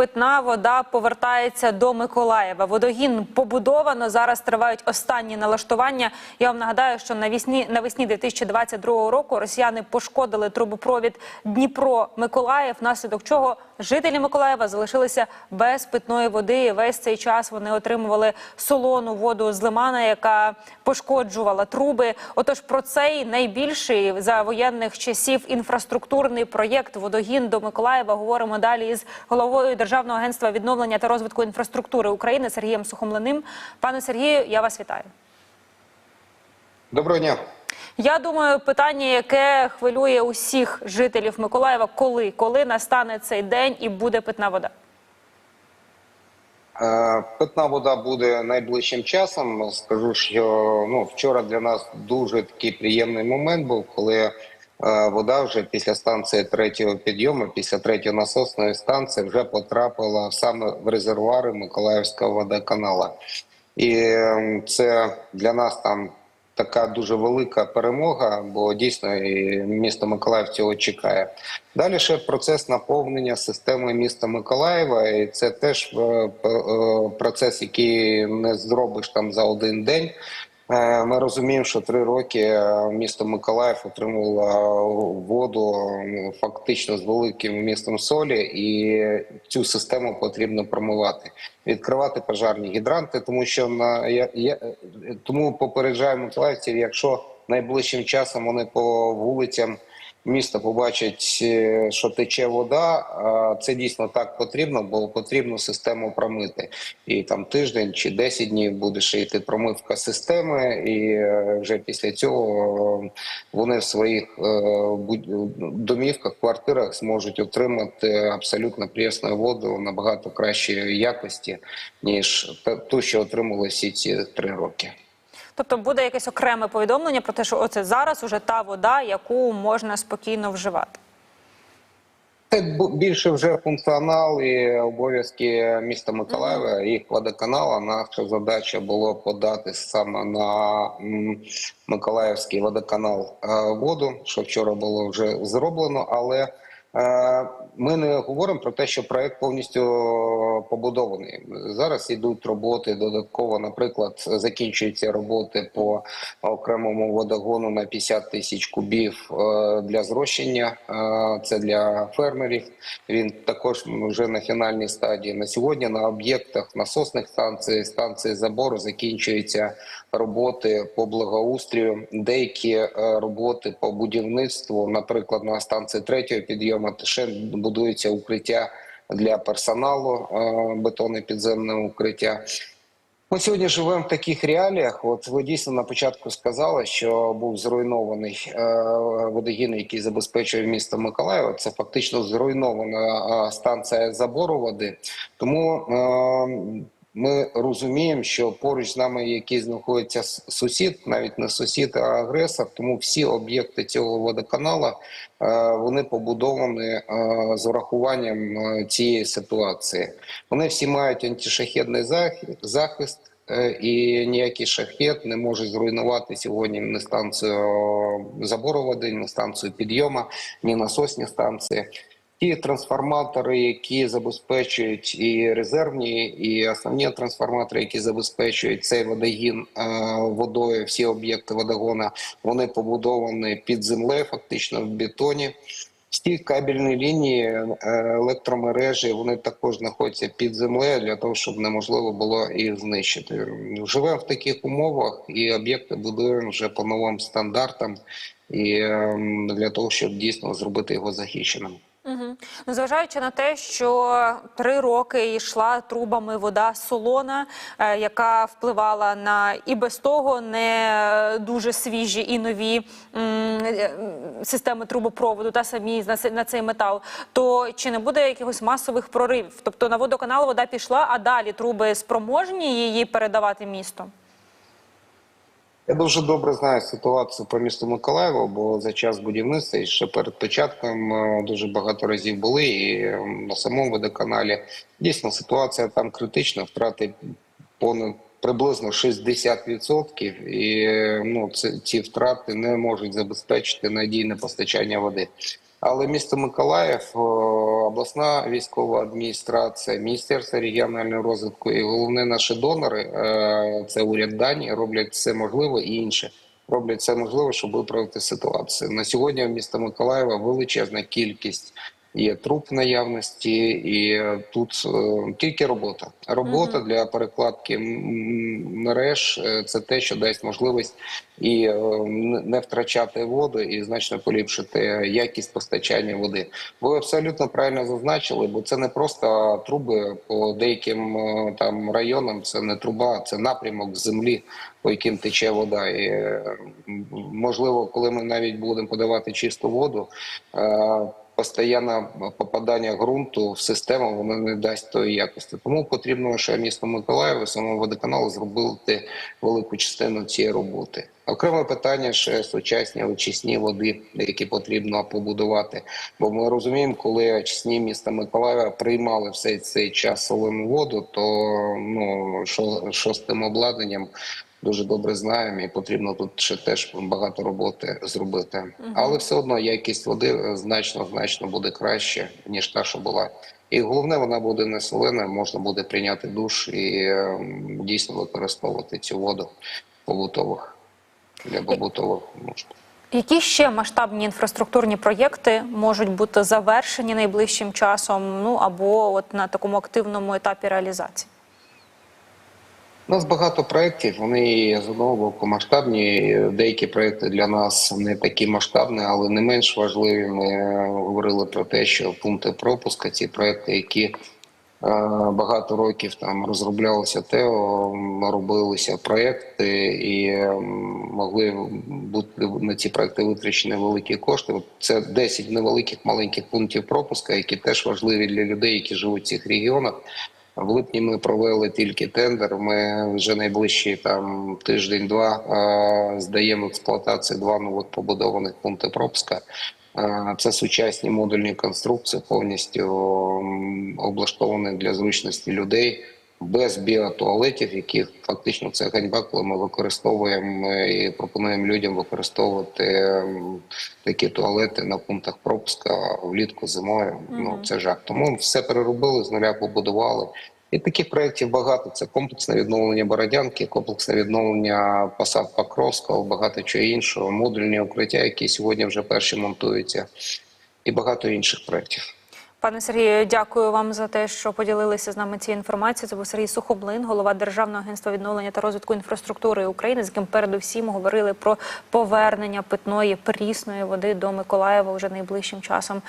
питна вода повертається до Миколаєва. Водогін побудовано. Зараз тривають останні налаштування. Я вам нагадаю, що навесні, навесні 2022 року росіяни пошкодили трубопровід Дніпро-Миколаїв, внаслідок чого жителі Миколаєва залишилися без питної води. Весь цей час вони отримували солону воду з лимана, яка пошкоджувала труби. Отож, про цей найбільший за воєнних часів інфраструктурний проєкт Водогін до Миколаєва говоримо далі із головою Державного агентства відновлення та розвитку інфраструктури України Сергієм Сухомлиним. Пане Сергію, я вас вітаю. Доброго дня. Я думаю, питання, яке хвилює усіх жителів Миколаєва, коли коли настане цей день і буде питна вода. Е, Питна вода буде найближчим часом. Скажу, що ну вчора для нас дуже такий приємний момент був, коли вода вже після станції третього підйому, після третьої насосної станції, вже потрапила саме в резервуари Миколаївського водоканала. І е, це для нас там така дуже велика перемога, бо дійсно і місто Миколаїв цього чекає. Далі ще процес наповнення системи міста Миколаєва, і це теж е, е, процес, який не зробиш там за один день. Е, Ми розуміємо, що три роки е, місто Миколаїв отримувало воду ну, фактично з великим містом солі, і цю систему потрібно промивати, відкривати пожарні гідранти, тому що на я, я тому попереджаємо миколаївців, якщо найближчим часом вони по вулицям міста побачать, е, що тече вода, це дійсно так потрібно, бо потрібно систему промити. І там тиждень чи 10 днів буде ще йти промивка системи, і е, вже після цього е, вони в своїх домівках, квартирах зможуть отримати абсолютно прісну воду набагато кращої якості, ніж ту, що отримали всі ці три роки. Тобто буде якесь окреме повідомлення про те, що оце зараз уже та вода, яку можна спокійно вживати. Це більше вже функціонал і обов'язки міста Миколаєва, їх водоканала. Наша задача було подати саме на Миколаївський водоканал е, воду, що вчора було вже зроблено, але е, ми не говоримо про те, що проект повністю побудований. Зараз йдуть роботи додатково. Наприклад, закінчуються роботи по окремому водогону на 50 тисяч кубів е, для зрощення. Е, Це для фермерів. Він також вже на фінальній стадії. На сьогодні на об'єктах насосних станцій, станції забору закінчуються роботи по благоустрію. Деякі е, роботи по будівництву, наприклад, на станції третього підйому ще будується укриття для персоналу, е, бетонне підземне укриття. Ми сьогодні живемо в таких реаліях. От ви дійсно на початку сказали, що був зруйнований е, водогін, який забезпечує місто Миколаєва. Це фактично зруйнована е, станція забору води. Тому ми розуміємо, що поруч з нами, який знаходиться сусід, навіть не сусід, а агресор. Тому всі об'єкти цього водоканала е, вони побудовані е, з урахуванням е, цієї ситуації. Вони всі мають антишахедний захи- захист. І ніякий шахет не може зруйнувати сьогодні ні станцію забору води, ні станцію підйому, ні насосні станції. Ті трансформатори, які забезпечують і резервні, і основні трансформатори, які забезпечують цей водогін е, водою, всі об'єкти водогона, вони побудовані під землею, фактично в бетоні. Всі кабельні лінії е, електромережі вони також знаходяться під землею для того, щоб неможливо було їх знищити. Живемо в таких умовах, і об'єкти будуємо вже по новим стандартам, і ем, для того, щоб дійсно зробити його захищеним. Угу. Ну, зважаючи на те, що три роки йшла трубами вода солона, е, яка впливала на і без того не дуже свіжі і нові е, системи трубопроводу та самі на, цей метал, то чи не буде якихось масових проривів? Тобто на водоканал вода пішла, а далі труби спроможні її передавати місту? Я дуже добре знаю ситуацію по місту Миколаєву, бо за час будівництва і ще перед початком е, дуже багато разів були і на самому водоканалі. Дійсно, ситуація там критична, втрати понад приблизно 60%, і е, ну, це, ці втрати не можуть забезпечити надійне постачання води. Але місто Миколаїв, обласна військова адміністрація, Міністерство регіонального розвитку і головне наші донори, е, це уряд Данії, роблять все можливе і інше. Роблять все можливе, щоб виправити ситуацію. На сьогодні в місто Миколаєва величезна кількість є труб в наявності, і тут е, тільки робота. Робота для перекладки мереж е, це те, що дасть можливість і е, не втрачати воду, і значно поліпшити якість постачання води. Ви абсолютно правильно зазначили, бо це не просто труби по деяким там районам. Це не труба, це напрямок землі, по яким тече вода. І можливо, коли ми навіть будемо подавати чисту воду. Е, Постоянне попадання ґрунту в систему воно не дасть тої якості. Тому потрібно, що місто Миколаїв, самому водоканалу зробити велику частину цієї роботи. Окреме питання ще сучасні очисні води, які потрібно побудувати. Бо ми розуміємо, коли очисні міста Миколаєва приймали все цей час солену воду, то ну що, що з тим обладнанням дуже добре знаємо, і потрібно тут ще теж багато роботи зробити. Але все одно якість води значно значно буде краще ніж та, що була. І головне, вона буде не солена, можна буде прийняти душ і ем, дійсно використовувати цю воду побутових для побутових нужд. Які ще масштабні інфраструктурні проєкти можуть бути завершені найближчим часом, ну або от на такому активному етапі реалізації? У нас багато проєктів, вони з одного боку масштабні. Деякі проєкти для нас не такі масштабні, але не менш важливі. Ми говорили про те, що пункти пропуска, ці проєкти, які багато років там розроблялося ТЕО, робилися проекти і е, могли бути на ці проекти витрачені великі кошти. Це 10 невеликих маленьких пунктів пропуска, які теж важливі для людей, які живуть в цих регіонах. В липні ми провели тільки тендер. Ми вже найближчі там тиждень-два здаємо в експлуатацію два нових побудованих пункти пропуска. Це сучасні модульні конструкції, повністю облаштовані для зручності людей. Без біотуалетів, які фактично це ганьба, коли ми використовуємо е, і пропонуємо людям використовувати такі туалети на пунктах пропуска влітку зимою. Ну це жах. Тому все переробили з нуля, побудували. І таких проєктів багато. Це комплексне відновлення Бородянки, комплексне відновлення посад Покровського, багато чого іншого, модульні укриття, які сьогодні вже перші монтуються, і багато інших проєктів. Пане Сергію, дякую вам за те, що поділилися з нами цією інформацією. Це був Сергій Сухоблин, голова Державного агентства відновлення та розвитку інфраструктури України, з яким передусім говорили про повернення питної прісної води до Миколаєва вже найближчим часом.